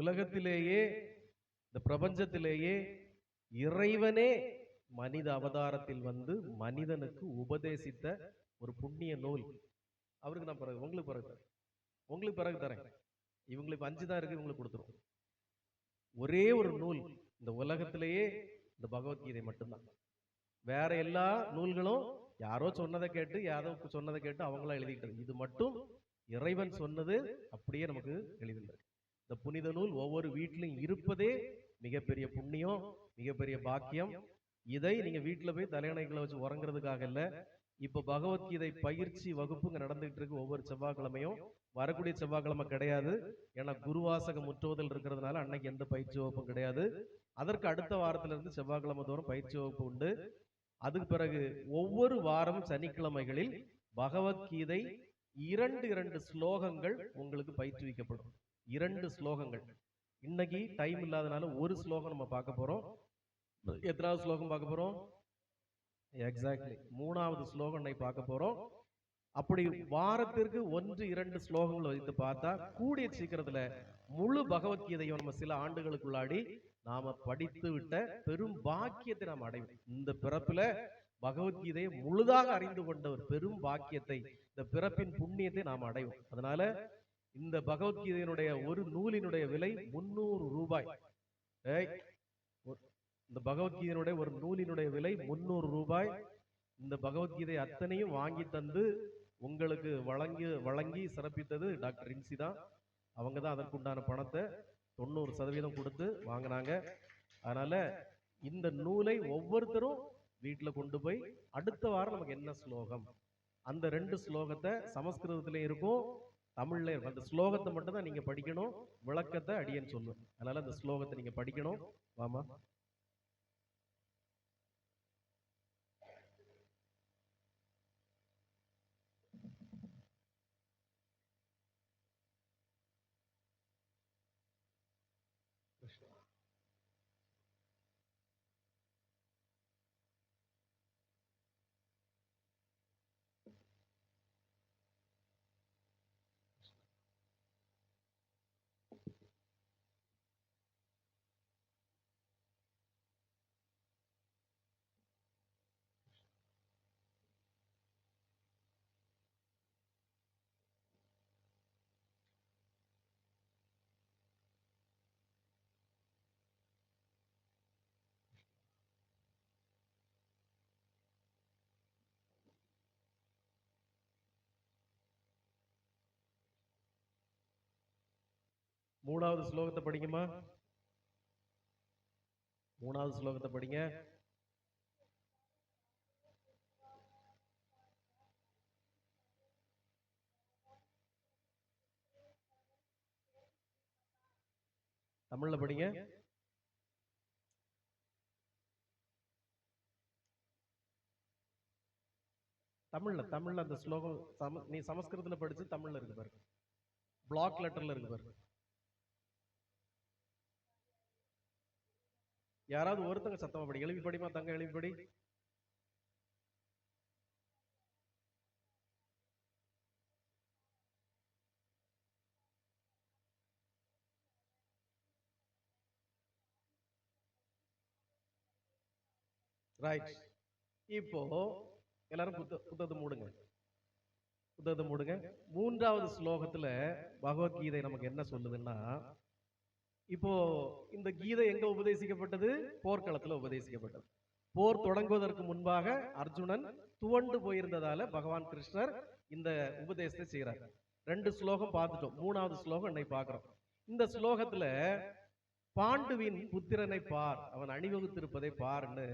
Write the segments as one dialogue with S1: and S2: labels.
S1: உலகத்திலேயே இந்த பிரபஞ்சத்திலேயே இறைவனே மனித அவதாரத்தில் வந்து மனிதனுக்கு உபதேசித்த ஒரு புண்ணிய நூல். அவருக்கு நான் பிறகு உங்களுக்கு பிறகு தரேன். உங்களுக்கு பிறகு தரேன். இவங்களுக்கு அஞ்சு தான் இருக்கு இவங்களுக்கு கொடுத்துரும் ஒரே ஒரு நூல் இந்த உலகத்திலேயே இந்த பகவத்கீதை மட்டும்தான். வேற எல்லா நூல்களும் யாரோ சொன்னதை கேட்டு யாரோ சொன்னதை கேட்டு அவங்களா எழுதிக்கிட்டது இது மட்டும் இறைவன் சொன்னது அப்படியே நமக்கு எழுதியிருக்கு இந்த புனித நூல் ஒவ்வொரு வீட்டிலும் இருப்பதே மிகப்பெரிய புண்ணியம் மிகப்பெரிய பாக்கியம். இதை நீங்க வீட்டுல போய் தலையணைகளை வச்சு உறங்குறதுக்காக இல்ல. இப்ப பகவத்கீதை பயிற்சி வகுப்புங்க நடந்துகிட்டு இருக்கு ஒவ்வொரு செவ்வாய்க்கிழமையும். வரக்கூடிய செவ்வாய்க்கிழமை கிடையாது. ஏன்னா குருவாசகம் முற்றுவதில் இருக்கிறதுனால அன்னைக்கு எந்த பயிற்சி வகுப்பும் கிடையாது. அதற்கு அடுத்த வாரத்துல இருந்து செவ்வாய்க்கிழமை தோறும் பயிற்சி வகுப்பு உண்டு. அதுக்கு பிறகு ஒவ்வொரு வாரம் சனிக்கிழமைகளில் பகவத்கீதை இரண்டு இரண்டு ஸ்லோகங்கள் உங்களுக்கு பயிற்றுவிக்கப்படும். இரண்டு ஸ்லோகங்கள். இன்னைக்கு டைம் இல்லாதனால ஒரு ஸ்லோகம் நம்ம பார்க்க போறோம். எத்தனாவது ஸ்லோகம் பார்க்க போறோம்? எக்ஸாக்ட்லி மூணாவது ஸ்லோகம் இன்னைக்கு பார்க்க போறோம். அப்படி வாரத்திற்கு ஒன்று இரண்டு ஸ்லோகங்கள் வைத்து பார்த்தா கூடிய சீக்கிரத்துல முழு பகவத்கீதையும் நம்ம சில ஆண்டுகளுக்குள்ளாடி நாம படித்து விட்ட பெரும் பாக்கியத்தை நாம் அடைவோம். இந்த பிறப்புல பகவத்கீதையை முழுதாக அறிந்து கொண்ட ஒரு பெரும் பாக்கியத்தை இந்த பிறப்பின் புண்ணியத்தை நாம் அடைவோம். அதனால இந்த பகவத்கீதையினுடைய ஒரு நூலினுடைய விலை முன்னூறு ரூபாய். ஏய், இந்த பகவத்கீதையினுடைய ஒரு நூலினுடைய விலை முன்னூறு ரூபாய். இந்த பகவத்கீதை அத்தனையும் வாங்கி தந்து உங்களுக்கு வழங்கி வழங்கி சிறப்பித்தது டாக்டர் இன்சி தான். அவங்க தான் அதற்குண்டான பணத்தை தொண்ணூறு சதவீதம் கொடுத்து வாங்கினாங்க. அதனால இந்த நூலை ஒவ்வொருத்தரும் வீட்டில் கொண்டு போய் அடுத்த வாரம் நமக்கு என்ன ஸ்லோகம்? அந்த ரெண்டு ஸ்லோகத்தை சமஸ்கிருதத்துல இருக்கும். தமிழ்ல அந்த ஸ்லோகத்தை மட்டும் தான் நீங்க படிக்கணும் விளக்கத்தை அடியேன்னு சொல்லுவேன் அதனால அந்த ஸ்லோகத்தை நீங்க படிக்கணும். வாமா. மூணாவது ஸ்லோகத்தை படிங்கம்மா மூணாவது ஸ்லோகத்தை படிங்க. தமிழ்ல படிங்க. தமிழ்ல தமிழ்ல அந்த ஸ்லோகம் சம நீ சமஸ்கிருதத்துல படிச்சு தமிழ்ல இருக்கு பாருங்க பிளாக் லெட்டர்ல இருக்கு பாருங்க யாராவது ஒருத்தங்க சத்தமா படி. எழுப்பி படிமா தங்க எழுப்பி படி. ரைட் இப்போ எல்லாரும் புத்த புத்தகத்தை மூடுங்க. புத்தகத்தை மூடுங்க. மூன்றாவது ஸ்லோகத்துல பகவத்கீதை நமக்கு என்ன சொல்லுதுன்னா இப்போ இந்த கீதை எங்க உபதேசிக்கப்பட்டது? போர்க்களத்துல உபதேசிக்கப்பட்டது. போர் தொடங்குவதற்கு முன்பாக அர்ஜுனன் துவண்டு போயிருந்ததால பகவான் கிருஷ்ணர் இந்த உபதேசத்தை செய்யறார் ரெண்டு ஸ்லோகம் பார்த்துட்டோம். மூணாவது ஸ்லோகம் என்னை பார்க்கிறோம். இந்த ஸ்லோகத்துல பாண்டுவின் புத்திரனை பார் அவன் அணிவகுத்திருப்பதை பார்ன்னு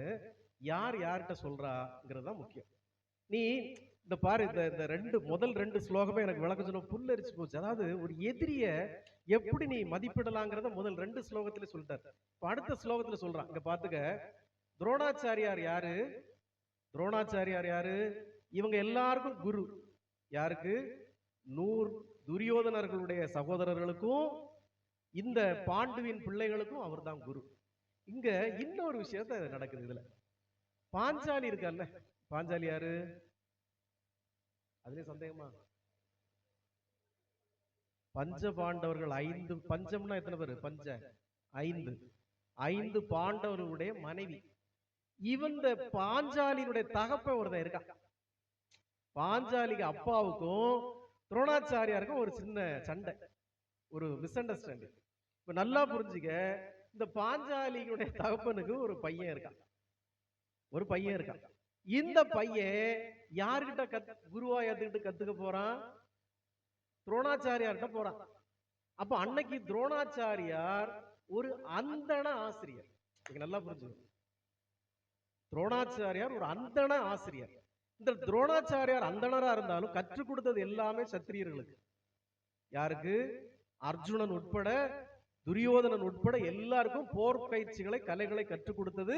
S1: யார் யார்கிட்ட சொல்றாங்கிறது தான் முக்கியம். நீ இந்த பாரு இந்த இந்த ரெண்டு முதல் ரெண்டு ஸ்லோகமே எனக்கு விளக்க சொன்ன புல்லரிச்சு போச்சு. அதாவது ஒரு எதிரிய எப்படி நீ மதிப்பிடலாங்கிறத முதல் ரெண்டு ஸ்லோகத்துல சொல்லிட்டார். இப்ப அடுத்த ஸ்லோகத்துல சொல்றான் இங்க பாத்துக்க. துரோணாச்சாரியார் யாரு? துரோணாச்சாரியார் யாரு? இவங்க எல்லாருக்கும் குரு. யாருக்கு? நூறு துரியோதனர்களுடைய சகோதரர்களுக்கும் இந்த பாண்டுவின் பிள்ளைகளுக்கும் அவர்தான் குரு. இங்க இன்னொரு விஷயத்த நடக்குது இதுல. பாஞ்சாலி இருக்கல்ல பாஞ்சாலி யாரு? அதுலயும் சந்தேகமா? பஞ்ச பாண்டவர்கள் ஐந்து பஞ்சம்னா எத்தனை பேர்? பஞ்ச. ஐந்து. ஐந்து பாண்டவர்களுடைய மனைவி. இவந்த பாஞ்சாலியினுடைய தகப்ப ஒருத்தன் இருக்கான். பாஞ்சாலிக்கு அப்பாவுக்கும் துரோணாச்சாரியாருக்கும் ஒரு சின்ன சண்டை. ஒரு மிஸ் அண்டர்ஸ்டாண்டிங் இப்ப நல்லா புரிஞ்சுக்க இந்த பாஞ்சாலியினுடைய தகப்பனுக்கு ஒரு பையன் இருக்கான். ஒரு பையன் இருக்கான். இந்த பையன் யாருகிட்ட கத் குருவா ஏத்துக்கிட்டு கத்துக்க போறான்? துரோணாச்சாரியார்கிட்ட போறான். அப்ப அன்னைக்கு துரோணாச்சாரியார் ஒரு அந்தண ஆசிரியர். நீங்க நல்லா புரிஞ்சுக்கணும் துரோணாச்சாரியார் ஒரு அந்தண ஆசிரியர். இந்த துரோணாச்சாரியார் அந்தணரா இருந்தாலும் கற்றுக் கொடுத்தது எல்லாமே சத்திரியர்களுக்கு. யாருக்கு? அர்ஜுனன் உட்பட துரியோதனன் உட்பட எல்லாருக்கும் போர் பயிற்சிகளை கலைகளை கற்றுக் கொடுத்தது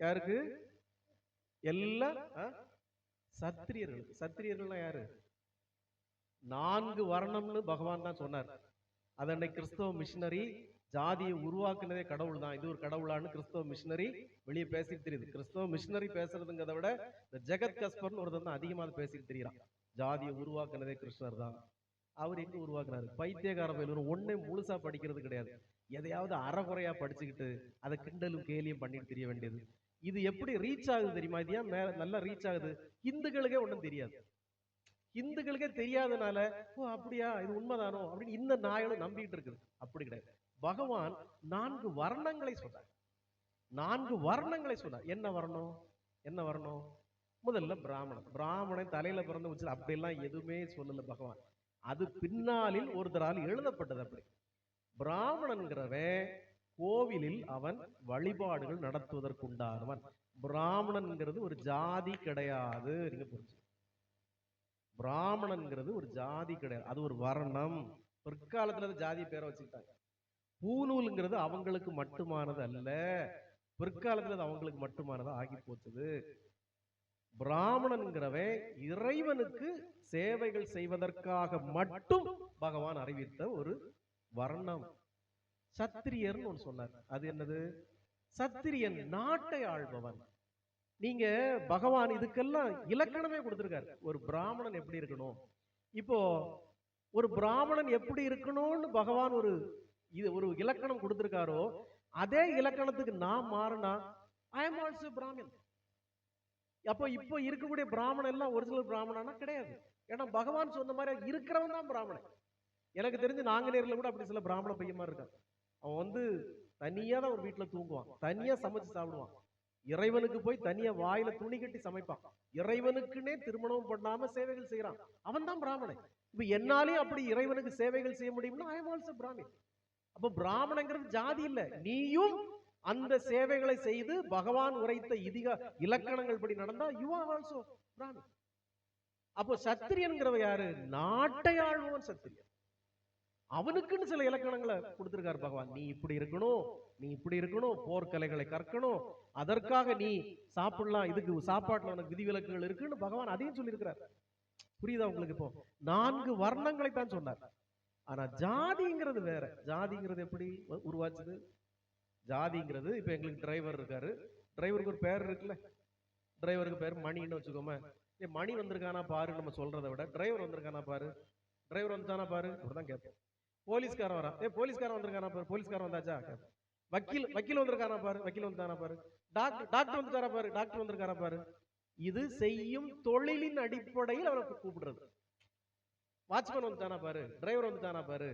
S1: யாருக்கு? எல்லா சத்திரியர்களுக்கு. சத்திரியர்கள்னா யாரு? நான்கு வர்ணம்னு பகவான் தான் சொன்னார். அது அன்னைக்கு கிறிஸ்தவ மிஷினரி ஜாதியை உருவாக்குனதே கடவுள் தான். இது ஒரு கடவுளான்னு கிறிஸ்தவ மிஷினரி வெளியே பேசிட்டு தெரியுது. கிறிஸ்தவ மிஷினரி பேசுறதுங்கிறத விட இந்த ஜெகத் கஸ்பர்னு ஒருத்தர் தான் அதிகமாக பேசிட்டு தெரியறான். ஜாதியை உருவாக்குனதே கிருஷ்ணர் தான். அவர் எங்க உருவாக்குனாரு பைத்தியகார பயிலும் ஒன்னே முழுசா படிக்கிறது கிடையாது. எதையாவது அறகுறையா படிச்சுக்கிட்டு அதை கிண்டலும் கேலியும் பண்ணிட்டு தெரிய வேண்டியது. இது எப்படி ரீச் ஆகுது தெரியுமா? இது ஏன் நல்லா ரீச் ஆகுது? இந்துக்களுக்கே ஒண்ணும் தெரியாது. இந்துக்களுக்கே தெரியாதனால ஓ அப்படியா? இது உண்மைதானோ? அப்படின்னு இந்த நாயனும் நம்பிட்டு இருக்குது. அப்படி கிடையாது. பகவான் நான்கு வர்ணங்களை சொன்னார். நான்கு வர்ணங்களை சொன்னார். என்ன வரணும்? என்ன வரணும்? முதல்ல பிராமணன். பிராமணன் தலையில பிறந்த வச்சு அப்படியெல்லாம் எதுவுமே சொல்லல பகவான். அது பின்னாளில் ஒருத்தரால் எழுதப்பட்டது அப்படி. பிராமணன்கிறவன் கோவிலில் அவன் வழிபாடுகள் நடத்துவதற்குண்டானவன். பிராமணன்கிறது ஒரு ஜாதி கிடையாது. நீங்க புரிஞ்சு பிராமணன்கிறது ஒரு ஜாதி கிடையாது. அது ஒரு வர்ணம். பிற்காலத்துல அது ஜாதி பேரை வச்சுக்கிட்டாங்க. பூநூலுங்கிறது அவங்களுக்கு மட்டுமானது அல்ல. பிற்காலத்துல அது அவங்களுக்கு மட்டுமானது ஆகி போச்சுது. பிராமணன்கிறவன் இறைவனுக்கு சேவைகள் செய்வதற்காக மட்டும் பகவான் அறிவித்த ஒரு வர்ணம். சத்திரியர்னு ஒன்று சொன்னார். அது என்னது? சத்திரியன் நாட்டை ஆள்பவன். நீங்க பகவான் இதுக்கெல்லாம் இலக்கணமே கொடுத்துருக்காரு. ஒரு பிராமணன் எப்படி இருக்கணும்? இப்போ ஒரு பிராமணன் எப்படி இருக்கணும்னு பகவான் ஒரு இது ஒரு இலக்கணம் கொடுத்திருக்காரோ அதே இலக்கணத்துக்கு நான் மாறினா ஐ எம் ஆல்சோ பிராமின் அப்போ இப்போ இருக்கக்கூடிய பிராமணன் எல்லாம் ஒரிஜினல் பிராமணனா கிடையாது. ஏன்னா பகவான் சொன்ன மாதிரி இருக்கிறவன் தான் பிராமணன். எனக்கு தெரிஞ்சு நாங்கநேரில் கூட அப்படி சில பிராமண பையன் மாதிரி இருக்கான் அவன் வந்து தனியாக தான் ஒரு வீட்டுல தூங்குவான். தனியா சமைச்சு சாப்பிடுவான். இறைவனுக்கு போய் தனியா வாயில துணி கட்டி சமைப்பான். இறைவனுக்குன்னே திருமணம் பண்ணாம சேவைகள் செய்யறான் அவன் தான் பிராமணன். இப்ப என்னாலே அப்படி இறைவனுக்கு சேவைகள் செய்ய முடியும்னா ஐ ஆல்சோ பிராமின் அப்ப பிராமணங்கிறது ஜாதி இல்ல. நீயும் அந்த சேவைகளை செய்து பகவான் உரைத்த இதிக இலக்கணங்கள் படி நடந்தா யூ ஆர் ஆல்சோ பிராமின் அப்போ சத்திரியன்கிறவ யாரு? நாட்டை ஆழ்வன் சத்திரியன். அவனுக்குன்னு சில இலக்கணங்களை கொடுத்துருக்காரு பகவான். நீ இப்படி இருக்கணும் நீ இப்படி இருக்கணும் போர்க்கலைகளை கற்கணும் அதற்காக நீ சாப்பிடலாம் இதுக்கு சாப்பாட்டுல உனக்கு விதிவிலக்குகள் இருக்குன்னு பகவான் அதையும் சொல்லியிருக்கிறார். புரியுதா உங்களுக்கு இப்போ? நான்கு வர்ணங்களை தான் சொன்னார். ஆனா ஜாதிங்கிறது வேற. ஜாதிங்கிறது எப்படி? உ- உருவாச்சுது? ஜாதிங்கிறது இப்ப எங்களுக்கு டிரைவர் இருக்காரு. டிரைவருக்கு ஒரு பேர் இருக்குல்ல? டிரைவருக்கு பேர் மணின்னு வச்சுக்கோமே. ஏ மணி வந்திருக்கானா பாரு நம்ம சொல்றதை விட டிரைவர் வந்திருக்கானா பாரு? டிரைவர் வந்துட்டானா பாரு? அப்படிதான் கேட்போம். போலீஸ்காரன் வரான். ஏ போலீஸ்காரன் வந்திருக்கானா பாரு போலீஸ்காரன் வந்தாச்சா? வக்கீல் வக்கீல் வந்திருக்கானா பாரு வக்கீல் வந்துட்டானா பாரு. டாக்டர் டாக்டர் வந்துட்டாரா பாரு டாக்டர் வந்திருக்காரா பாரு. இது செய்யும் தொழிலின் அடிப்படையில் அவரை கூப்பிடுறது. வாட்ச்மேன் வந்துட்டானா பாரு டிரைவர் வந்துட்டானா பாரு.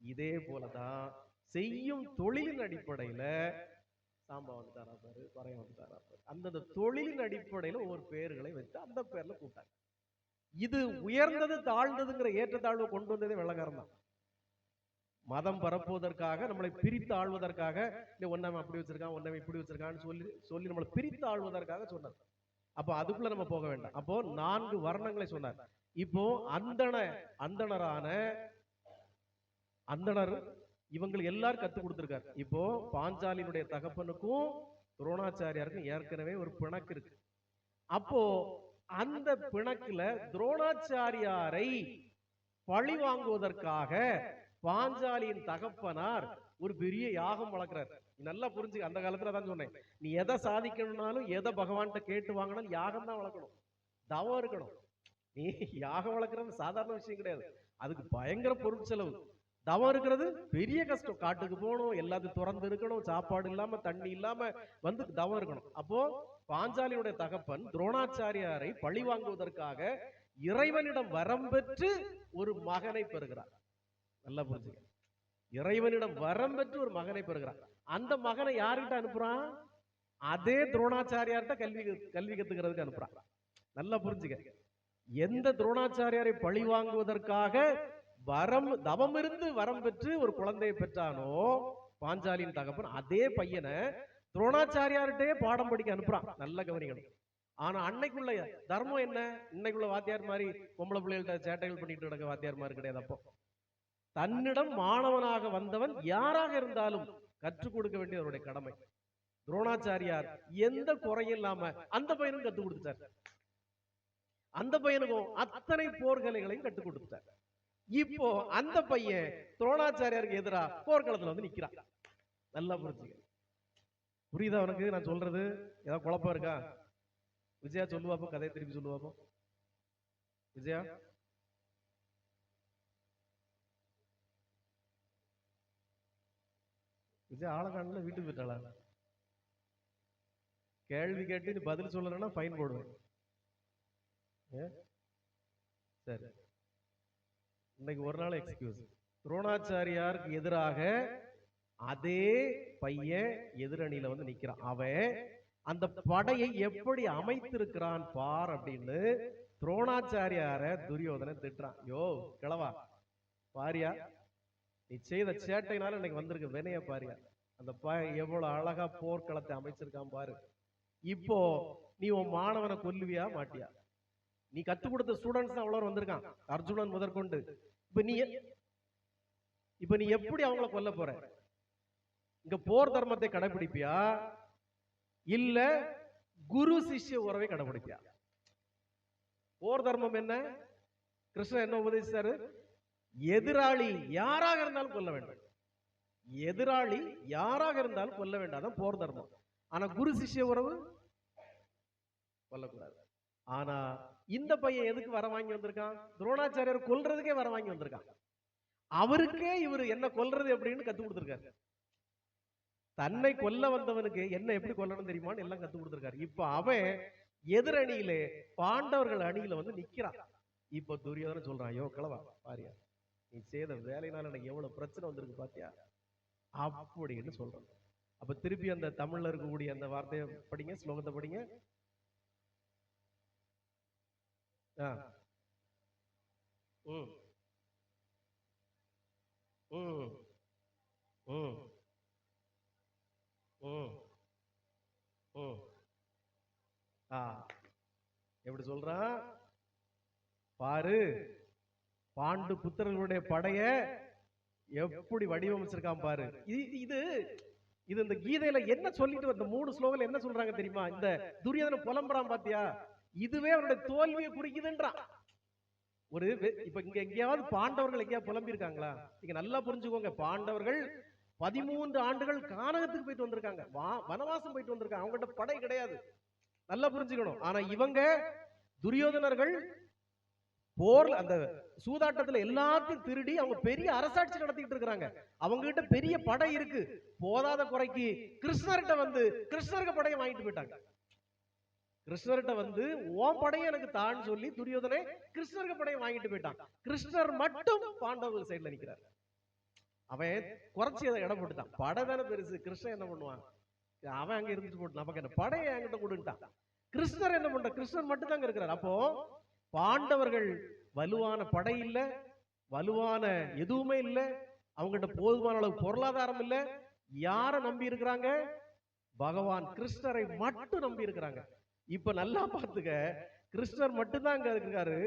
S1: இதே போலதான் செய்யும் தொழிலின் அடிப்படையில சாம்பா வந்துட்டாரா பாரு பறைய வந்துட்டாரா பாரு. அந்தந்த தொழிலின் அடிப்படையில ஒவ்வொரு பேர்களை வச்சு அந்த பேர்ல கூப்பிட்டாங்க. இது உயர்ந்தது தாழ்ந்ததுங்கிற ஏற்றத்தாழ்வு கொண்டு வந்ததே வெள்ளக்காரன் தான். மதம் பரப்புவதற்காக நம்மளை பிரித்து ஆள்வதற்காக இல்லை ஒன்னவன் அப்படி வச்சிருக்கான் ஒன்னவன் இப்படி வச்சிருக்கான்னு சொல்லி சொல்லி நம்மளை பிரித்து ஆள்வதற்காக சொன்னார். அப்போ அதுக்குள்ள நம்ம போக வேண்டாம். அப்போ நான்கு வர்ணங்களை சொன்னார். இப்போ அந்தண அந்தணரான அந்தணர் இவங்களுக்கு எல்லாரும் கத்து கொடுத்திருக்காரு. இப்போ பாஞ்சாலியினுடைய தகப்பனுக்கும் துரோணாச்சாரியாருக்கும் ஏற்கனவே ஒரு பிணக்கு இருக்கு. அப்போ அந்த பிணக்குல துரோணாச்சாரியாரை பழி வாங்குவதற்காக பாஞ்சாலியின் தகப்பனார் ஒரு பெரிய யாகம் வளர்க்கிறார். நீ நல்லா புரிஞ்சுக்க அந்த காலத்துல தான் சொன்னேன். நீ எதை சாதிக்கணும்னாலும் எதை பகவான்கிட்ட கேட்டு வாங்கினாலும் யாகம் தான் வளர்க்கணும். தவம் இருக்கணும். நீ யாகம் வளர்க்கறது சாதாரண விஷயம் கிடையாது. அதுக்கு பயங்கர பொருட்செலவு தவம் இருக்கிறது பெரிய கஷ்டம். காட்டுக்கு போகணும் எல்லாத்தையும் திறந்து இருக்கணும் சாப்பாடு இல்லாம தண்ணி இல்லாம வந்து தவம் இருக்கணும். அப்போ பாஞ்சாலியுடைய தகப்பன் துரோணாச்சாரியாரை பழி வாங்குவதற்காக இறைவனிடம் வரம் பெற்று ஒரு மகனை பெறுகிறார். நல்லா புரிஞ்சுக்க. இறைவனிடம் வரம் பெற்று ஒரு மகனை பெறுகிறான். அந்த மகனை யாருக்கிட்ட அனுப்புறான்? அதே துரோணாச்சாரியார்கிட்ட கல்வி கல்வி கத்துக்கிறதுக்கு அனுப்புறான். நல்லா புரிஞ்சுக்க. எந்த துரோணாச்சாரியாரை பழி வாங்குவதற்காக வரம் தவம் இருந்து வரம் பெற்று ஒரு குழந்தையை பெற்றானோ பாஞ்சாலியின் தகப்பன் அதே பையனை துரோணாச்சாரியார்கிட்டே பாடம் படிக்க அனுப்புறான். நல்ல கவனிக்கணும். ஆனா அன்னைக்குள்ள தர்மம் என்ன? இன்னைக்குள்ள வாத்தியார் மாதிரி பொம்பளை பிள்ளைகள்ட்ட சேட்டைகள் பண்ணிட்டு நடக்க வாத்தியார் மாதிரி கிடையாது அப்போ. தன்னிடம் மாணவனாக வந்தவன் யாராக இருந்தாலும் கற்றுக் கொடுக்க வேண்டியது அவருடைய கடமை. துரோணாச்சாரியார் எந்த குறையும் இல்லாம அந்த பையனும் கத்துக் கொடுத்துட்டார். அந்த பையனுக்கும் அத்தனை போர்கலைகளையும் கற்றுக் கொடுத்துட்டார். இப்போ அந்த பையன் துரோணாச்சாரியாருக்கு எதிரா போர்க்களத்துல வந்து நிக்கிறான். நல்லா புரிஞ்சுக்க. புரியுதா அவனுக்கு நான் சொல்றது? ஏதாவது குழப்பம் இருக்கா? விஜயா சொல்லுவாப்போ? கதையை திருப்பி சொல்லுவாப்போ? விஜயா? விஜய் ஆளக்காண்டில் வீட்டுக்கு போயிட்டாளா? கேள்வி கேட்டு நீ பதில் சொல்லலைன்னா ஃபைன் போடுவேன். ஏ? சரி. இன்னைக்கு ஒரு நாள் எக்ஸ்கியூஸ் துரோணாச்சாரியாருக்கு எதிராக அதே பையன் எதிரணியில வந்து நிக்கிறான். அவன் அந்த படையை எப்படி அமைத்திருக்கிறான் பார் அப்படின்னு துரோணாச்சாரியார துரியோதனை திட்டுறான். யோ கிழவா பாரியா நீ செய்த சேட்டைனால இன்னைக்கு வந்திருக்க வினைய பாரியா. அந்த எவ்வளவு அழகா போர்க்களத்தை அமைச்சிருக்கான் பாரு. இப்போ நீ உன் மாணவனை கொல்லுவியா மாட்டியா? நீ கத்துக் கொடுத்த ஸ்டூடெண்ட்ஸ் தான் அவ்வளவு வந்திருக்கான். அர்ஜுனன் முதற்கொண்டு. இப்ப நீ இப்ப நீ எப்படி அவங்கள கொல்ல போற? இங்க போர் தர்மத்தை கடைபிடிப்பியா? இல்ல குரு சிஷ்ய உறவை கடைபிடிப்பியா? போர் தர்மம் என்ன? கிருஷ்ணன் என்ன உபதேசிச்சாரு? எதிராளி யாராக இருந்தாலும் கொல்ல வேண்டும். எதிராளி யாராக இருந்தாலும் கொல்ல வேண்டாம். போர் தர்மம். ஆனா குரு சிஷ்ய உறவு? கொல்லக்கூடாது. ஆனா இந்த பையன் எதுக்கு வர வாங்கி வந்திருக்கான்? துரோணாச்சாரியர் கொல்றதுக்கே வர வாங்கி வந்திருக்கான். அவருக்கே இவர் என்ன கொல்றது எப்படின்னு கத்து கொடுத்துருக்காரு. தன்னை கொல்ல வந்தவனுக்கு என்ன எப்படி கொல்லணும் தெரியுமான்னு எல்லாம் கத்து கொடுத்துருக்காரு. இப்ப அவன் எதிரணியிலே பாண்டவர்கள் அணியில வந்து நிக்கிறான். இப்ப துரியோதனன் சொல்றான் ஐயோ கிளவா பாரியா நீ செய்த வேலையினால எனக்கு எவ்வளவு பிரச்சனை வந்திருக்கு பாத்தியா? அப்படின்னு சொல்றான் அப்ப திருப்பி அந்த தமிழ்ல இருக்கக்கூடிய அந்த வார்த்தையை படிங்க ஸ்லோகத்தை படிங்க. ஆ. ம் ம் ம் ம் ம் ஆ. எப்படி சொல்றான் பாரு. பாண்டு புத்திரர்களுடைய படைய எப்படி வடிவமைச்சிருக்கான் பாரு. இது இது இந்த கீதையில என்ன சொல்லிட்டு இந்த மூணு ஸ்லோகத்துல என்ன சொல்றாங்க தெரியுமா? இந்த துரியோதன புலம்புறான் பாத்தியா? இதுவே அவருடைய தோல்வியை குறிக்குதுன்றான் ஒரு இப்ப இங்க எங்கேயாவது பாண்டவர்கள் எங்கேயாவது புலம்பி இருக்காங்களா நீங்க நல்லா புரிஞ்சுக்கோங்க. பாண்டவர்கள் பதிமூன்று ஆண்டுகள் கானகத்துக்கு போயிட்டு வந்திருக்காங்க. வா- வனவாசம் போயிட்டு வந்திருக்காங்க. அவங்ககிட்ட படை கிடையாது. நல்லா புரிஞ்சுக்கணும். ஆனா இவங்க துரியோதனர்கள் போர்ல அந்த சூதாட்டத்துல எல்லாத்தையும் திருடி அவங்க பெரிய அரசாட்சி நடத்திட்டு இருக்கிறாங்க. அவங்க கிட்ட பெரிய படை இருக்கு. போதாத குறைக்கு கிருஷ்ணர்கிட்ட வந்து கிருஷ்ணருக்கு படையை வாங்கிட்டு போயிட்டாங்க. கிருஷ்ணர்கிட்ட வந்து ஓம் படையை எனக்கு தான் சொல்லி துரியோதனை கிருஷ்ணருக்கு படையை வாங்கிட்டு போயிட்டான். கிருஷ்ணர் மட்டும் பாண்டவர்கள் சைடுல நிக்கிறார். அவன் குறைச்சி அதை இடம் போட்டுட்டான். படை தானே பெருசு. கிருஷ்ணன் என்ன பண்ணுவான்? அவன் அங்க இருந்துட்டு போட்டு நமக்கு என்ன? படையை என்கிட்ட கொடுத்துட்டான் கிருஷ்ணர் என்ன பண்ற? கிருஷ்ணன் மட்டும் தாங்க இருக்கிறார். அப்போ பாண்டவர்கள் வலுவான படை இல்ல வலுவான எதுவுமே இல்லை அவங்ககிட்ட போதுமான அளவு பொருளாதாரம் இல்ல. யாரை நம்பி இருக்கிறாங்க? பகவான் கிருஷ்ணரை மட்டும் நம்பி இருக்கிறாங்க. இப்ப நல்லா பார்த்துக்க கிருஷ்ணர் மட்டும்தான் அங்க இருக்காரு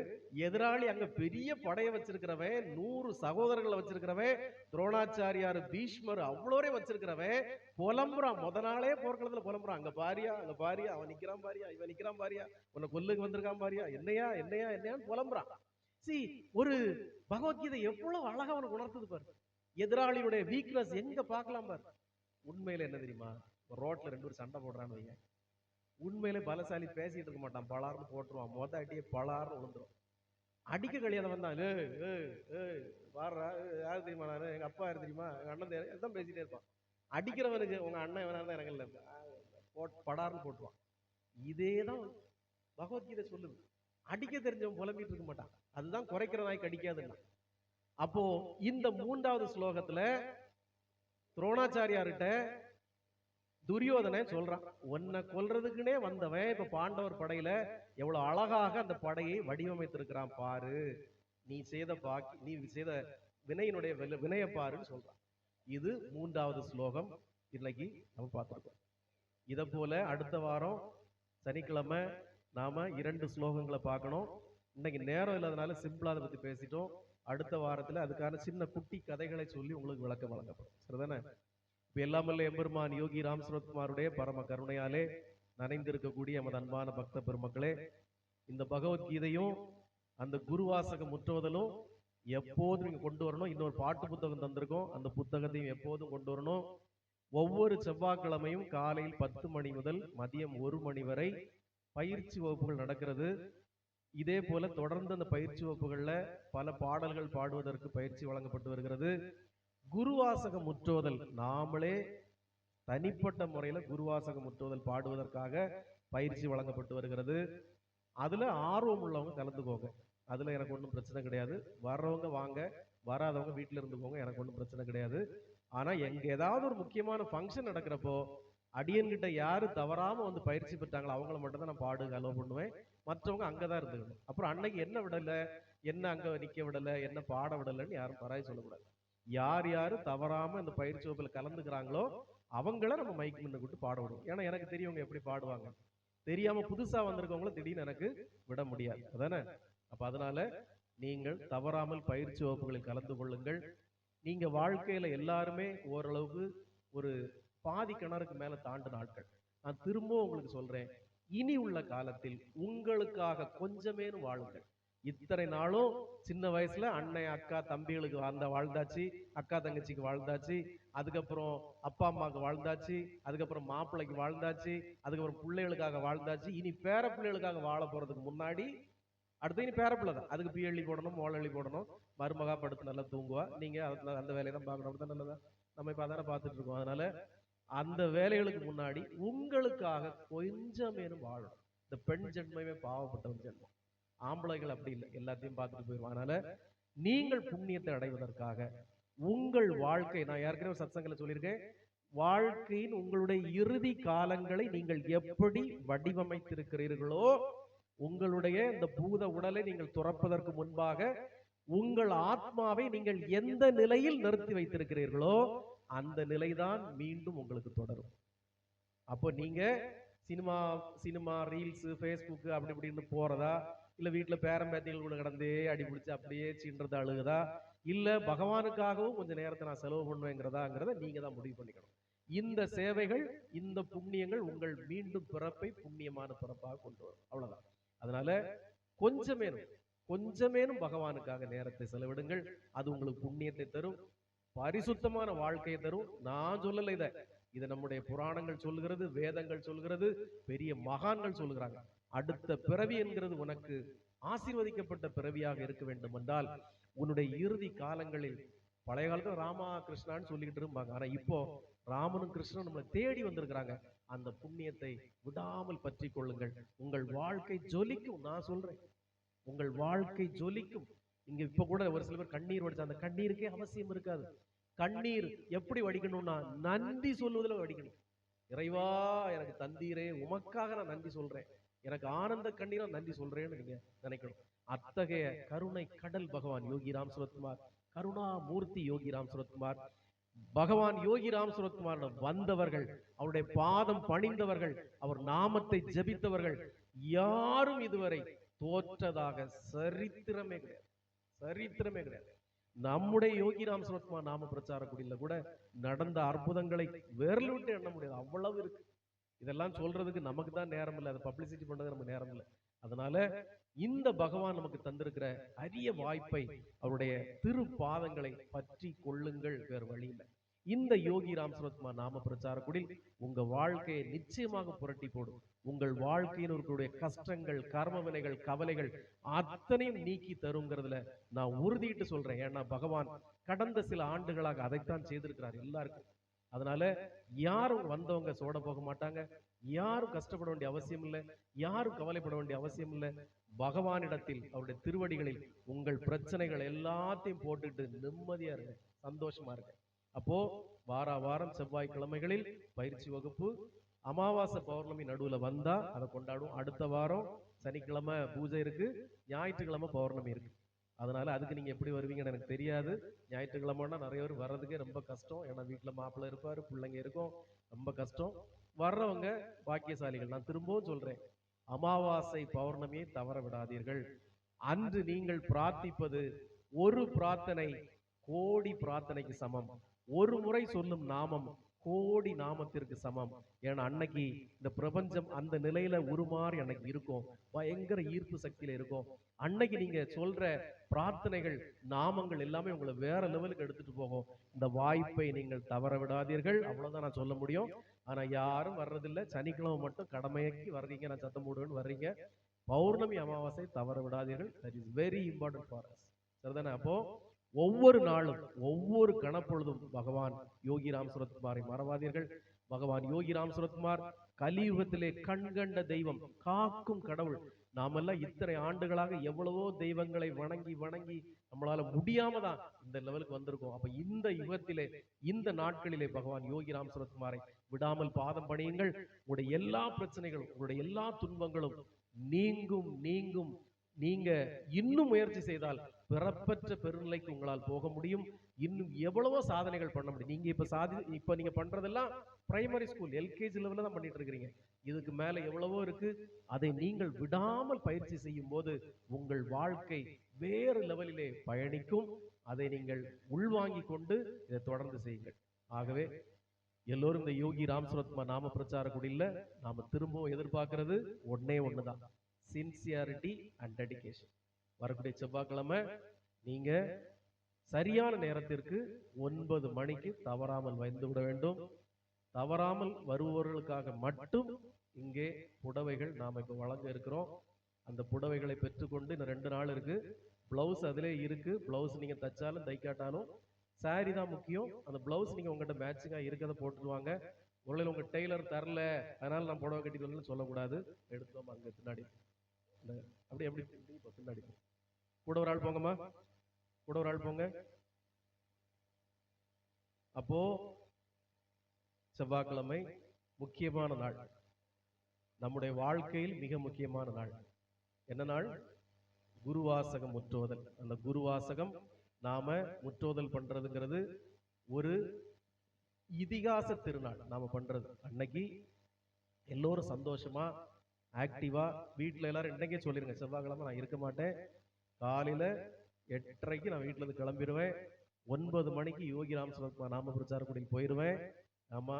S1: எதிராளி அங்க பெரிய படையை வச்சிருக்கிறவன் நூறு சகோதரர்களை வச்சிருக்கிறவன் துரோணாச்சாரியார் பீஷ்மர் அவ்வளோரே வச்சிருக்கிறவன். புலம்புறான். முத நாளே போர்க்களத்துல புலம்புறான். அங்க பாரியா அங்க பாரியா அவன் நிக்கிறான் பாரியா இவன் நிக்கிறான் பாரியா உன்னை கொல்லுக்கு வந்திருக்கான் பாரியா என்னையா என்னையா என்னையான்னு புலம்புறான். சி ஒரு பகவத்கீதை எவ்வளவு அழகா அவனுக்கு உணர்த்துது பாரு. எதிராளியுடைய வீக்னஸ் எங்க பார்க்கலாம் பாரு. உண்மையில என்ன தெரியுமா? ஒரு ரோட்ல ரெண்டு பேரும் சண்டை போடுறான்னு வைங்க உண்மையிலே பலசாலி பேசிட்டு இருக்க மாட்டான். பலார்னு போட்டுருவான். மொத அடியே பலார்னு விழுந்துரும் அடிக்க கழியாத வந்தான். ஏ ஏய் ஏய் வாடுறா யார் தெரியுமா நான்? எங்கள் அப்பா யார் தெரியுமா? எங்கள் அண்ணன் தெரியும்? தான் பேசிட்டே இருப்பான். அடிக்கிறவனுக்கு உங்கள் அண்ணன் எவனாக இருந்தால் இறங்கல. போட் படார்னு போட்டுருவான். இதே தான் பகவத்கீதை சொல்லுது. அடிக்க தெரிஞ்சவன் புலம்பிட்டு இருக்க மாட்டான். அதுதான் குறைக்கிற நாய்க்கு அடிக்காதுன்னா அப்போ இந்த மூன்றாவது ஸ்லோகத்துல துரோணாச்சாரியார்கிட்ட துரியோதனன் சொல்றான் உன்னை கொல்றதுக்குனே வந்தவன் இப்ப பாண்டவர் படையில எவ்வளவு அழகாக அந்த படையை வடிவமைத்திருக்கிறான் பாரு. நீ செய்த பாக்கி நீ செய்த வினையினுடைய வினைய வினையை பாருன்னு சொல்றான். இது மூன்றாவது ஸ்லோகம். இன்னைக்கு நம்ம பார்த்துருக்கோம். இதை போல அடுத்த வாரம் சனிக்கிழமை நாம இரண்டு ஸ்லோகங்களை பார்க்கணும். இன்னைக்கு நேரம் இல்லாதனால சிம்பிளா அதை பத்தி பேசிட்டோம். அடுத்த வாரத்துல அதுக்கான சின்ன குட்டி கதைகளை சொல்லி உங்களுக்கு விளக்கம் வழங்கப்படும். சரிதானே? எல்லாமல்ல எம்பெருமான் யோகி ராம் சுரத்குமாருடைய பரம கருணையாலே நனைந்திருக்கக்கூடிய எமது அன்பான பக்த பெருமக்களே இந்த பகவத்கீதையும் அந்த குருவாசகம் முற்றுவதலும் எப்போதும் நீங்கள் கொண்டு வரணும் இன்னொரு பாட்டு புத்தகம் தந்திருக்கோம் அந்த புத்தகத்தையும் எப்போதும் கொண்டு வரணும். ஒவ்வொரு செவ்வாய்க்கிழமையும் காலையில் பத்து மணி முதல் மதியம் ஒரு மணி வரை பயிற்சி வகுப்புகள் நடக்கிறது. இதே போல தொடர்ந்து அந்த பயிற்சி வகுப்புகளில் பல பாடல்கள் பாடுவதற்கு பயிற்சி வழங்கப்பட்டு வருகிறது. குருவாசகம் முற்றுவதல் நாமளே தனிப்பட்ட முறையில் குருவாசகம் முற்றுவதல் பாடுவதற்காக பயிற்சி வழங்கப்பட்டு வருகிறது. அதில் ஆர்வம் உள்ளவங்க கலந்துக்கோங்க. அதில் எனக்கு ஒன்றும் பிரச்சனை கிடையாது. வர்றவங்க வாங்க வராதவங்க வீட்டில் இருந்துக்கோங்க எனக்கு ஒன்றும் பிரச்சனை கிடையாது. ஆனால் எங்கே ஏதாவது ஒரு முக்கியமான ஃபங்க்ஷன் நடக்கிறப்போ அடியன்கிட்ட யார் தவறாமல் வந்து பயிற்சி பெற்றாங்களோ அவங்கள மட்டும் தான் நான் பாடு அலோவ் பண்ணுவேன். மற்றவங்க அங்கே தான் இருந்துக்கணும். அப்புறம் அன்னைக்கு என்ன விடலை? என்ன அங்கே நிற்க விடலை? என்ன பாட விடலைன்னு யாரும் பராய் சொல்லக்கூடாது. யார் யார் தவறாம இந்த பயிற்சி வகுப்புல கலந்துக்கிறாங்களோ அவங்கள நம்ம மைக் முன்ன கூட்டு பாட விடுவோம். ஏன்னா எனக்கு தெரியவங்க எப்படி பாடுவாங்க. தெரியாம புதுசா வந்திருக்கவங்கள திடீர்னு எனக்கு விட முடியாது. அதானே? அப்ப அதனால நீங்கள் தவறாமல் பயிற்சி வகுப்புகளில் கலந்து கொள்ளுங்கள். நீங்க வாழ்க்கையில எல்லாருமே ஓரளவுக்கு ஒரு பாதி கிணறுக்கு மேல தாண்டின ஆட்கள். நான் திரும்பவும் உங்களுக்கு சொல்றேன். இனி உள்ள காலத்தில் உங்களுக்காக கொஞ்சமேனு வாழுங்கள். இத்தனை நாளும் சின்ன வயசுல அண்ணன் அக்கா தம்பிகளுக்கு வாழ்ந்த வாழ்ந்தாச்சு அக்கா தங்கச்சிக்கு வாழ்ந்தாச்சு அதுக்கப்புறம் அப்பா அம்மாவுக்கு வாழ்ந்தாச்சு அதுக்கப்புறம் மாப்பிள்ளைக்கு வாழ்ந்தாச்சு அதுக்கப்புறம் பிள்ளைகளுக்காக வாழ்ந்தாச்சு. இனி பேர பிள்ளைகளுக்காக வாழ போறதுக்கு முன்னாடி அடுத்து இனி பேர பிள்ளை தான். அதுக்கு பிஎள்ளி போடணும் மோளள்ளி போடணும். மருமகா படுத்து நல்லா தூங்குவா. நீங்க அந்த- அந்த வேலையை தான் பார்க்கணும். அப்படிதான் நல்லதா? நம்ம இப்ப அதானே பார்த்துட்டு இருக்கோம். அதனால அந்த வேலைகளுக்கு முன்னாடி உங்களுக்காக கொஞ்சமேனும் வாழணும். இந்த பெண் ஜென்மமே பாவப்பட்டவன் ஜென்மம். ஆம்பளைகள் அப்படி இல்லை எல்லாத்தையும் பார்த்துட்டு போயிடுவாங்க அதனால நீங்கள் புண்ணியத்தை அடைவதற்காக உங்கள் வாழ்க்கை நான் ஏற்கனவே சத்சங்கல சொல்லியிருக்கேன் வாழ்க்கையின் உங்களுடைய இறுதி காலங்களை நீங்கள் எப்படி வடிவமைத்திருக்கிறீர்களோ உங்களுடைய இந்த பூத உடலை நீங்கள் துறப்பதற்கு முன்பாக உங்கள் ஆத்மாவை நீங்கள் எந்த நிலையில் நிறுத்தி வைத்திருக்கிறீர்களோ அந்த நிலைதான் மீண்டும் உங்களுக்கு தொடரும். அப்போ நீங்க சினிமா சினிமா ரீல்ஸ் ஃபேஸ்புக்கு அப்படி இப்படின்னு போறதா இல்ல வீட்டுல பேரம்பேத்திகள் கூட கடந்தே அடிபிடிச்சு அப்படியே சீன்றது அழுகுதா? இல்ல பகவானுக்காகவும் கொஞ்சம் நேரத்தை நான் செலவு பண்ணுவேங்கிறதாங்கிறத நீங்க தான் முடிவு பண்ணிக்கணும். இந்த சேவைகள் இந்த புண்ணியங்கள் உங்கள் மீண்டும் பிறப்பை புண்ணியமான பிறப்பாக கொண்டு வரும். அவ்வளவுதான். அதனால கொஞ்சமேனும் கொஞ்சமேனும் பகவானுக்காக நேரத்தை செலவிடுங்கள். அது உங்களுக்கு புண்ணியத்தை தரும் பரிசுத்தமான வாழ்க்கையை தரும். நான் சொல்லலை இதை. இதை நம்முடைய புராணங்கள் சொல்கிறது வேதங்கள் சொல்கிறது பெரிய மகான்கள் சொல்லுகிறாங்க அடுத்த பிறவி என்கிறது உனக்கு ஆசீர்வதிக்கப்பட்ட பிறவியாக இருக்க வேண்டும் என்றால் உன்னுடைய இறுதி காலங்களில் பழைய காலத்துல ராமா கிருஷ்ணான்னு சொல்லிக்கிட்டு இருப்பாங்க ஆனா இப்போ ராமனும் கிருஷ்ணனும் நம்மளை தேடி வந்திருக்கிறாங்க. அந்த புண்ணியத்தை விடாமல் பற்றி கொள்ளுங்கள். உங்கள் வாழ்க்கை ஜொலிக்கும். நான் சொல்றேன். உங்கள் வாழ்க்கை ஜொலிக்கும். இங்க இப்ப கூட ஒரு சில பேர் கண்ணீர் வடிச்சு அந்த கண்ணீருக்கே அவசியம் இருக்காது. கண்ணீர் எப்படி வடிக்கணும்னா நன்றி சொல்லுவதில் வடிக்கணும். இறைவா எனக்கு தந்தீரே உமக்காக நான் நன்றி சொல்றேன். எனக்கு ஆனந்த கண்ணீரா நன்றி சொல்றேன்னு நீங்க நினைக்கணும். அத்தகைய கருணை கடல் பகவான் யோகி ராம் சுரத்குமார் கருணா மூர்த்தி யோகி ராம் சுரத்குமார் பகவான் யோகி ராம் சுரத்குமார் வந்தவர்கள் அவருடைய பாதம் பணிந்தவர்கள் அவர் நாமத்தை ஜெபித்தவர்கள் யாரும் இதுவரை தோற்றதாக சரித்திரமே கிடையாது. சரித்திரமே கிடையாது. நம்முடைய யோகி ராம் சுரத்குமார் நாம பிரச்சார குடியில கூட நடந்த அற்புதங்களை விரல் விட்டு எண்ண முடியாது. அவ்வளவு இருக்கு. இதெல்லாம் சொல்றதுக்கு நமக்கு தான் நேரம் இல்லை. அதை பப்ளிசிட்டி பண்றது நமக்கு நேரம் இல்லை. அதனால இந்த பகவான் நமக்கு தந்திருக்கிற அரிய வாய்ப்பை அவருடைய திரு பாதங்களை பற்றி கொள்ளுங்கள் வேறு வழியில இந்த யோகி ராம் சுரத்குமார் நாம பிரச்சார குடில் உங்க வாழ்க்கையை நிச்சயமாக புரட்டி போடும். உங்கள் வாழ்க்கையில் இருக்கக்கூடிய கஷ்டங்கள் கர்ம வினைகள் கவலைகள் அத்தனையும் நீக்கி தருங்கிறதுல நான் உறுதிட்டு சொல்றேன். ஏன்னா பகவான் கடந்த சில ஆண்டுகளாக அதைத்தான் செய்திருக்கிறார் எல்லாருக்கும். அதனால யாரும் வந்தவங்க சோட போக மாட்டாங்க. யாரும் கஷ்டப்பட வேண்டிய அவசியம் இல்லை. யாரும் கவலைப்பட வேண்டிய அவசியம் இல்லை. பகவானிடத்தில் அவருடைய திருவடிகளில் உங்கள் பிரச்சனைகள் எல்லாத்தையும் போட்டுட்டு நிம்மதியா இருங்க. சந்தோஷமா இருங்க. அப்போ வார வாரம் செவ்வாய்க்கிழமைகளில் பயிற்சி வகுப்பு அமாவாசை பௌர்ணமி நடுவில் வந்தா அதை கொண்டாடுவோம். அடுத்த வாரம் சனிக்கிழமை பூஜை இருக்கு ஞாயிற்றுக்கிழமை பௌர்ணமி இருக்கு. அதனால அதுக்கு நீங்க எப்படி வருவீங்கன்னு எனக்கு தெரியாது. ஞாயிற்றுக்கிழமைனா நிறைய பேர் வர்றதுக்கே ரொம்ப கஷ்டம். ஏன்னா வீட்டுல மாப்பிள்ளை இருப்பாரு பிள்ளைங்க இருக்கும் ரொம்ப கஷ்டம். வர்றவங்க பாக்கியசாலிகள். நான் திரும்பவும் சொல்றேன் அமாவாசை பௌர்ணமியை தவற விடாதீர்கள். அன்று நீங்கள் பிரார்த்திப்பது ஒரு பிரார்த்தனை கோடி பிரார்த்தனைக்கு சமம். ஒரு முறை சொல்லும் நாமம் கோடி நாமத்திற்கு சமம். ஏன்னா அன்னைக்கு இந்த பிரபஞ்சம் அந்த நிலையில உருமாறி அன்னைக்கு இருக்கும். பயங்கர ஈர்ப்பு சக்தியில இருக்கும். அன்னைக்கு நீங்க சொல்ற பிரார்த்தனைகள் நாமங்கள் எல்லாமே உங்களை வேற லெவலுக்கு எடுத்துட்டு போகும். இந்த வாய்ப்பை நீங்கள் தவற விடாதீர்கள். அவ்வளவுதான் நான் சொல்ல முடியும். ஆனா யாரும் வர்றதில்லை. சனிக்கிழமை மட்டும் கடமையாக்கி வர்றீங்க. நான் சத்தம் போடுவேன்னு வர்றீங்க. பௌர்ணமி அமாவாசை தவற விடாதீர்கள். That is very important for us சரிதானே? அப்போ ஒவ்வொரு நாளும் ஒவ்வொரு கணப்பொழுதும் பகவான் யோகி ராம் சுரத்குமாரை மறவாதீர்கள். பகவான் யோகி ராம் சுரத்குமார் கலியுகத்திலே கண்கண்ட தெய்வம் காக்கும் கடவுள். நாமெல்லாம் இத்தனை ஆண்டுகளாக எவ்வளவோ தெய்வங்களை வணங்கி வணங்கி நம்மளால முடியாம தான் இந்த லெவலுக்கு வந்திருக்கோம். அப்ப இந்த யுகத்திலே இந்த நாட்களிலே பகவான் யோகி ராம் சுரத்குமாரை விடாமல் பாதம் பணியுங்கள். உங்களுடைய எல்லா பிரச்சனைகளும் உங்களுடைய எல்லா துன்பங்களும் நீங்கும் நீங்கும். நீங்க இன்னும் முயற்சி செய்தால் பிறப்பற்ற பெருநிலைக்கு உங்களால் போக முடியும். இன்னும் எவ்வளவோ சாதனைகள் பண்ண முடியும். நீங்க இப்ப சாதி இப்ப நீங்க பண்றதெல்லாம் பிரைமரி ஸ்கூல் எல்கேஜி லெவல்ல தான் பண்ணிட்டு இருக்கிறீங்க. இதுக்கு மேல எவ்வளவோ இருக்கு. அதை நீங்கள் விடாமல் பயிற்சி செய்யும் போது உங்கள் வாழ்க்கை வேறு லெவலிலே பயணிக்கும். அதை நீங்கள் உள்வாங்கி கொண்டு இதை தொடர்ந்து செய்யுங்கள். ஆகவே எல்லோரும் இந்த யோகி ராம் சுரத்மா நாம பிரச்சார குடியில நாம திரும்பவும் எதிர்பார்க்கறது ஒன்னே ஒண்ணுதான். சின்சியாரிட்டி அண்ட் டெடிக்கேஷன் வரக்கூடிய செவ்வாய்க்கிழமை நீங்க சரியான நேரத்திற்கு ஒன்பது மணிக்கு தவறாமல் வந்து விட வேண்டும். தவறாமல் வருபவர்களுக்காக மட்டும் இங்கே புடவைகள் நாம் இப்போ வழங்க இருக்கிறோம். அந்த புடவைகளை பெற்றுக்கொண்டு இன்னும் ரெண்டு நாள் இருக்கு. பிளவுஸ் அதிலே இருக்கு. பிளவுஸ் நீங்க தச்சாலும் தைக்காட்டாலும் சாரி தான் முக்கியம். அந்த பிளவுஸ் நீங்க உங்ககிட்ட மேட்சிங்கா இருக்கிறத போட்டுருவாங்க ஒருவேளை உங்க டெய்லர் தரல அதனால நான் புடவை கட்டிட்டு சொல்லக்கூடாது. எடுத்தோம் அங்க பின்னாடி. அப்படி எப்படி பின்னாடி. கூட ஒரு ஆள் போங்கம்மா. கூட ஒரு ஆள் போங்க. அப்போ செவ்வாய்க்கிழமை முக்கியமான நாள். நம்முடைய வாழ்க்கையில் மிக முக்கியமான நாள். என்ன நாள்? குருவாசகம் முற்றுவதல் அந்த குருவாசகம் நாம முற்றுவதல் பண்றதுங்கிறது ஒரு இதிகாச திருநாள் நாம பண்றது. அன்னைக்கு எல்லோரும் சந்தோஷமா ஆக்டிவா வீட்ல எல்லாரும் இன்னைக்கே சொல்லிருங்க செவ்வாய்க்கிழமை நான் இருக்க மாட்டேன். காலையில எட்டரைக்கு நான் வீட்டுல இருந்து கிளம்பிடுவேன் ஒன்பது மணிக்கு யோகி ராம் நாம பிரச்சார கூடிக்கு போயிடுவேன் ஆமா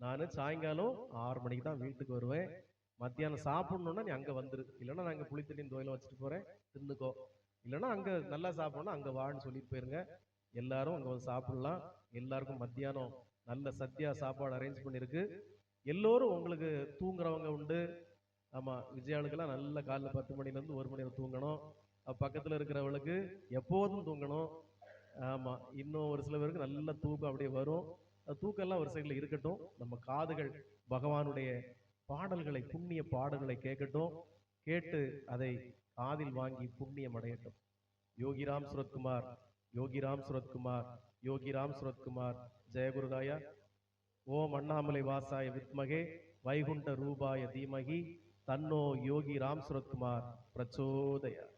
S1: நான் சாயங்காலம் ஆறு மணிக்கு தான் வீட்டுக்கு வருவேன். மத்தியானம் சாப்பிடணும்னா நீ அங்க வந்துரு. இல்லைன்னா நான் அங்க புளித்தண்ணி தோயில வச்சுட்டு போறேன். தின்னுக்கோ. இல்லைன்னா அங்க நல்லா சாப்பிடணும் அங்க வான்னு சொல்லிட்டு போயிருங்க. எல்லாரும் அங்க வந்து சாப்பிடலாம். எல்லாருக்கும் மத்தியானம் நல்ல சத்யா சாப்பாடு அரேஞ்ச் பண்ணிருக்கு. எல்லோரும் உங்களுக்கு தூங்குறவங்க உண்டு. ஆமா விஜயாளுக்கெல்லாம் நல்ல காலைல பத்து மணில இருந்து ஒரு மணி வரை தூங்கணும். பக்கத்தில் இருக்கிறவளுக்கு எப்போதும் தூங்கணும். ஆமாம் இன்னும் ஒரு சில பேருக்கு நல்ல தூக்கம் அப்படியே வரும். அது ஒரு சைடில் இருக்கட்டும். நம்ம காதுகள் பகவானுடைய பாடல்களை புண்ணிய பாடல்களை கேட்கட்டும். கேட்டு அதை காதில் வாங்கி புண்ணியம் அடையட்டும். யோகிராம் சுரத்குமார் யோகிராம் சுரத்குமார் யோகிராம் சுரத்குமார். ஜெயகுருதாயா ஓம் அண்ணாமலை வாசாய வித்மகே. வைகுண்ட ரூபாய தீமகி. தன்னோ யோகி ராம் சுரத்குமார். பிரச்சோதயா.